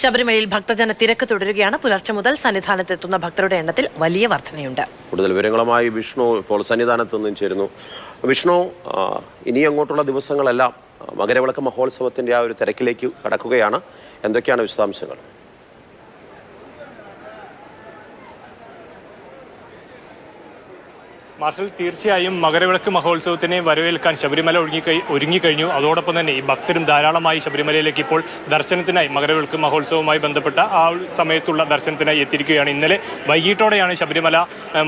ശബരിമലയിൽ ഭക്തജന തിരക്ക് തുടരുകയാണ്. പുലർച്ചെ മുതൽ സന്നിധാനത്തെത്തുന്ന ഭക്തരുടെ എണ്ണത്തിൽ വലിയ വർധനയുണ്ട്. കൂടുതൽ വിവരങ്ങളുമായി വിഷ്ണു ഇപ്പോൾ സന്നിധാനത്ത് നിന്നും ചേരുന്നു. വിഷ്ണു ഇനി അങ്ങോട്ടുള്ള ദിവസങ്ങളെല്ലാം മകരവിളക്ക് മഹോത്സവത്തിന്റെ ആ ഒരു തിരക്കിലേക്ക് കടക്കുകയാണ്. എന്തൊക്കെയാണ് വിശദാംശങ്ങൾ? മാർഷൽ തീർച്ചയായും മകരവിളക്ക് മഹോത്സവത്തിനെ വരവേൽക്കാൻ ശബരിമല ഒരുങ്ങി ഒരുങ്ങിക്കഴിഞ്ഞു അതോടൊപ്പം തന്നെ ഈ ഭക്തരും ധാരാളമായി ശബരിമലയിലേക്ക് ഇപ്പോൾ ദർശനത്തിനായി മകരവിളക്ക് മഹോത്സവവുമായി ബന്ധപ്പെട്ട ആ സമയത്തുള്ള ദർശനത്തിനായി എത്തിയിരിക്കുകയാണ്. ഇന്നലെ വൈകിട്ടോടെയാണ് ശബരിമല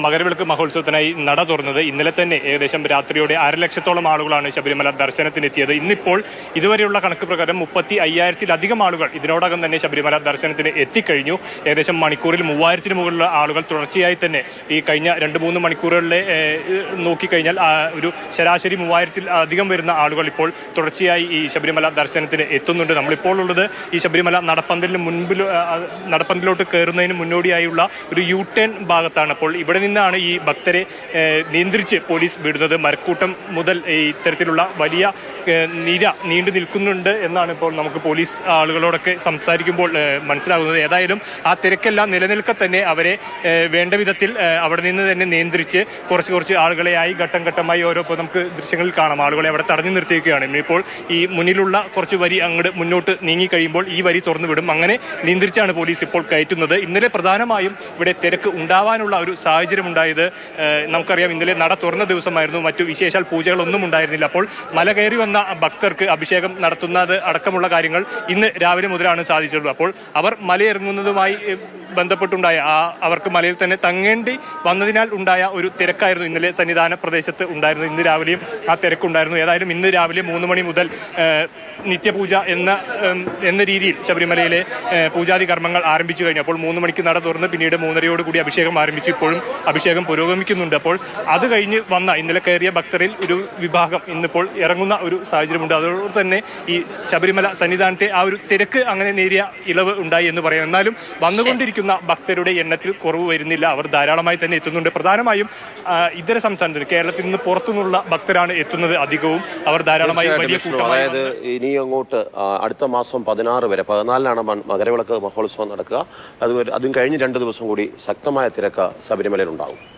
മകരവിളക്ക് മഹോത്സവത്തിനായി നട തുറന്നത്. ഇന്നലെ തന്നെ ഏകദേശം രാത്രിയോടെ അരലക്ഷത്തോളം ആളുകളാണ് ശബരിമല ദർശനത്തിനെത്തിയത്. ഇന്നിപ്പോൾ ഇതുവരെയുള്ള കണക്ക് പ്രകാരം മുപ്പത്തി അയ്യായിരത്തിലധികം ആളുകൾ ഇതിനോടകം തന്നെ ശബരിമല ദർശനത്തിന് എത്തിക്കഴിഞ്ഞു. ഏകദേശം മണിക്കൂറിൽ മൂവായിരത്തിന് മുകളിലുള്ള ആളുകൾ തുടർച്ചയായി തന്നെ ഈ കഴിഞ്ഞ രണ്ട് മൂന്ന് മണിക്കൂറുകളിലെ നോക്കിക്കഴിഞ്ഞാൽ ഒരു ശരാശരി മൂവായിരത്തിൽ അധികം വരുന്ന ആളുകൾ ഇപ്പോൾ തുടർച്ചയായി ഈ ശബരിമല ദർശനത്തിന് എത്തുന്നുണ്ട്. നമ്മളിപ്പോൾ ഉള്ളത് ഈ ശബരിമല നടപ്പന്തലിന് മുൻപിൽ നടപ്പന്തലോട്ട് കയറുന്നതിന് മുന്നോടിയായുള്ള ഒരു യു ടേൺ ഭാഗത്താണ്. അപ്പോൾ ഇവിടെ നിന്നാണ് ഈ ഭക്തരെ നിയന്ത്രിച്ച് പോലീസ് വിടുന്നത്. മരക്കൂട്ടം മുതൽ ഇത്തരത്തിലുള്ള വലിയ നിര നീണ്ടു നിൽക്കുന്നുണ്ട് എന്നാണ് ഇപ്പോൾ നമുക്ക് പോലീസ് ആളുകളോടൊക്കെ സംസാരിക്കുമ്പോൾ മനസ്സിലാകുന്നത്. ഏതായാലും ആ തിരക്കെല്ലാം നിലനിൽക്കെ തന്നെ അവരെ വേണ്ട വിധത്തിൽ അവിടെ നിന്ന് തന്നെ നിയന്ത്രിച്ച് കുറച്ച് കുറച്ച് കുറച്ച് ആളുകളെയായി ഘട്ടം ഘട്ടമായി ഓരോ ഇപ്പോൾ നമുക്ക് ദൃശ്യങ്ങളിൽ കാണാം. ആളുകളെ അവിടെ തടഞ്ഞു നിർത്തിയിരിക്കുകയാണ്. ഇപ്പോൾ ഈ മുന്നിലുള്ള കുറച്ച് വരി അങ്ങോട്ട് മുന്നോട്ട് നീങ്ങി കഴിയുമ്പോൾ ഈ വരി തുറന്നു വിടും. അങ്ങനെ നിയന്ത്രിച്ചാണ് പോലീസ് ഇപ്പോൾ കയറ്റുന്നത്. ഇന്നലെ പ്രധാനമായും ഇവിടെ തിരക്ക് ഉണ്ടാവാനുള്ള ഒരു സാഹചര്യം ഉണ്ടായത് നമുക്കറിയാം ഇന്നലെ നട തുറന്ന ദിവസമായിരുന്നു. മറ്റു വിശേഷാൽ പൂജകളൊന്നും ഉണ്ടായിരുന്നില്ല. അപ്പോൾ മല കയറി വന്ന ഭക്തർക്ക് അഭിഷേകം നടത്തുന്നത് അടക്കമുള്ള കാര്യങ്ങൾ ഇന്ന് രാവിലെ മുതലാണ് സാധിച്ചുള്ളൂ അപ്പോൾ അവർ മലയിറങ്ങുന്നതുമായി ബന്ധപ്പെട്ടുണ്ടായ ആ അവർക്ക് മലയിൽ തന്നെ തങ്ങേണ്ടി വന്നതിനാൽ ഉണ്ടായ ഒരു തിരക്കായിരുന്നു. ഇന്നലെ സന്നിധാന പ്രദേശത്ത് ഉണ്ടായിരുന്നത് ഇന്ന് രാവിലെയും ആ തിരക്കുണ്ടായിരുന്നു. ഏതായാലും ഇന്ന് രാവിലെ മൂന്ന് മണി മുതൽ നിത്യപൂജ എന്ന എന്ന രീതിയിൽ ശബരിമലയിലെ പൂജാതി കർമ്മങ്ങൾ ആരംഭിച്ചു കഴിഞ്ഞു. അപ്പോൾ മൂന്ന് മണിക്ക് നട തുറന്ന് പിന്നീട് മൂന്നരയോട് കൂടി അഭിഷേകം ആരംഭിച്ചു. ഇപ്പോഴും അഭിഷേകം പുരോഗമിക്കുന്നുണ്ട്. അപ്പോൾ അത് കഴിഞ്ഞ് വന്ന ഇന്നലെ കയറിയ ഭക്തരിൽ ഒരു വിഭാഗം ഇന്നിപ്പോൾ ഇറങ്ങുന്ന ഒരു സാഹചര്യമുണ്ട്. അതോടൊപ്പം തന്നെ ഈ ശബരിമല സന്നിധാനത്തെ ആ ഒരു തിരക്ക് അങ്ങനെ നേരിയ ഇളവ് ഉണ്ടായി എന്ന് പറയാം. എന്നാലും വന്നുകൊണ്ടിരിക്കുന്ന ഭക്തരുടെ എണ്ണത്തിൽ കുറവ് വരുന്നില്ല. അവർ ധാരാളമായി തന്നെ എത്തുന്നുണ്ട്. പ്രധാനമായും ഇതര സംസ്ഥാനത്തിന് കേരളത്തിൽ നിന്ന് പുറത്തുനിന്നുള്ള ഭക്തരാണ് എത്തുന്നത് അധികവും. അവർ ധാരാളമായി വലിയ അതായത് ഇനി അങ്ങോട്ട് അടുത്ത മാസം പതിനാറ് വരെ പതിനാലിനാണ് മകരവിളക്ക് മഹോത്സവം നടക്കുക. അതുപോലെ അതും കഴിഞ്ഞ് രണ്ട് ദിവസം കൂടി ശക്തമായ തിരക്ക് ശബരിമലയിൽ ഉണ്ടാവും